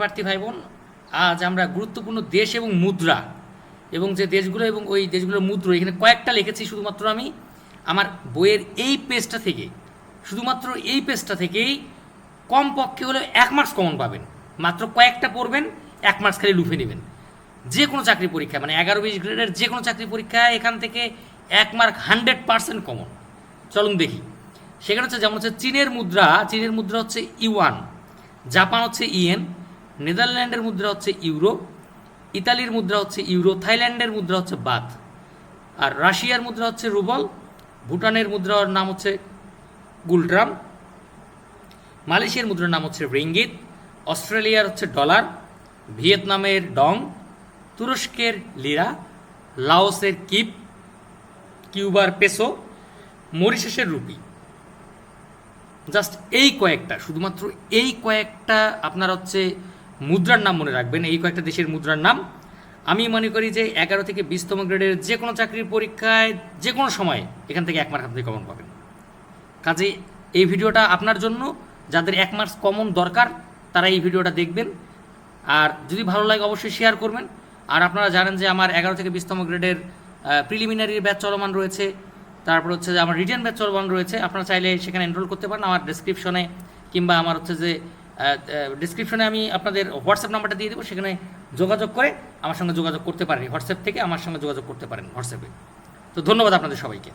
প্রার্থী ভাই বোন আজ আমরা গুরুত্বপূর্ণ দেশ এবং মুদ্রা এবং যে দেশগুলো এবং ওই দেশগুলোর মুদ্রা, এখানে কয়েকটা লিখেছি শুধুমাত্র আমি। আমার বইয়ের এই পেজটা থেকে, শুধুমাত্র এই পেজটা থেকেই কম পক্ষে হলেও এক মার্কস কমন পাবেন। মাত্র কয়েকটা পড়বেন, এক মার্কস খালি লুফে নেবেন। যে কোনো চাকরি পরীক্ষা মানে এগারো বিশ গ্রেডের যে কোনো চাকরি পরীক্ষায় এখান থেকে এক মার্ক হান্ড্রেড পার্সেন্ট কমন চলুন দেখি। সেখানে হচ্ছে, যেমন হচ্ছে, চীনের মুদ্রা চীনের মুদ্রা হচ্ছে ইউয়ান, জাপান হচ্ছে ইয়েন নেদারল্যান্ডের মুদ্রা হচ্ছে ইউরো, ইতালির মুদ্রা হচ্ছে ইউরো, থাইল্যান্ডের মুদ্রা হচ্ছে বাত আর রাশিয়ার মুদ্রা হচ্ছে রুবল, ভুটানের মুদ্রার নাম হচ্ছে গুলড্রাম মালয়েশিয়ার মুদ্রার নাম হচ্ছে রিঙ্গিত, অস্ট্রেলিয়ার হচ্ছে ডলার, ভিয়েতনামের ডং, তুরস্কের লিরা, লাওসের কিপ, কিউবার পেসো, মরিশাসের রুপি। জাস্ট এই কয়েকটা, শুধুমাত্র এই কয়েকটা আপনার হচ্ছে মুদ্রার নাম মনে রাখবেন, এই কয়েকটা দেশের মুদ্রার নাম। আমি মনে করি যে এগারো থেকে বিশতম গ্রেডের যে কোনো চাকরির পরীক্ষায় যে কোনো সময় এখান থেকে এক মার্ক আপনি কমন পাবেন। কাজে এই ভিডিওটা আপনার জন্য, যাদের এক মার্কস কমন দরকার, তারা এই ভিডিওটা দেখবেন। আর যদি ভালো লাগে অবশ্যই শেয়ার করবেন। আর আপনারা জানেন যে আমার এগারো থেকে বিশতম গ্রেডের প্রিলিমিনারি ব্যাচ চলমান রয়েছে। তারপর হচ্ছে যে আমার রিটার্ন ব্যাচ চলমান রয়েছে। আপনারা চাইলে সেখানে এনরোল করতে পারেন আমার ডিসক্রিপশনে কিংবা আমার হচ্ছে যে ডিসক্রিপশনে আমি আপনাদের হোয়াটসঅ্যাপ নাম্বারটা দিয়ে দেবো, সেখানে যোগাযোগ করে আমার সঙ্গে যোগাযোগ করতে পারেন। হোয়াটসঅ্যাপ থেকে আমার সঙ্গে যোগাযোগ করতে পারেন হোয়াটসঅ্যাপে তো ধন্যবাদ আপনাদের সবাইকে।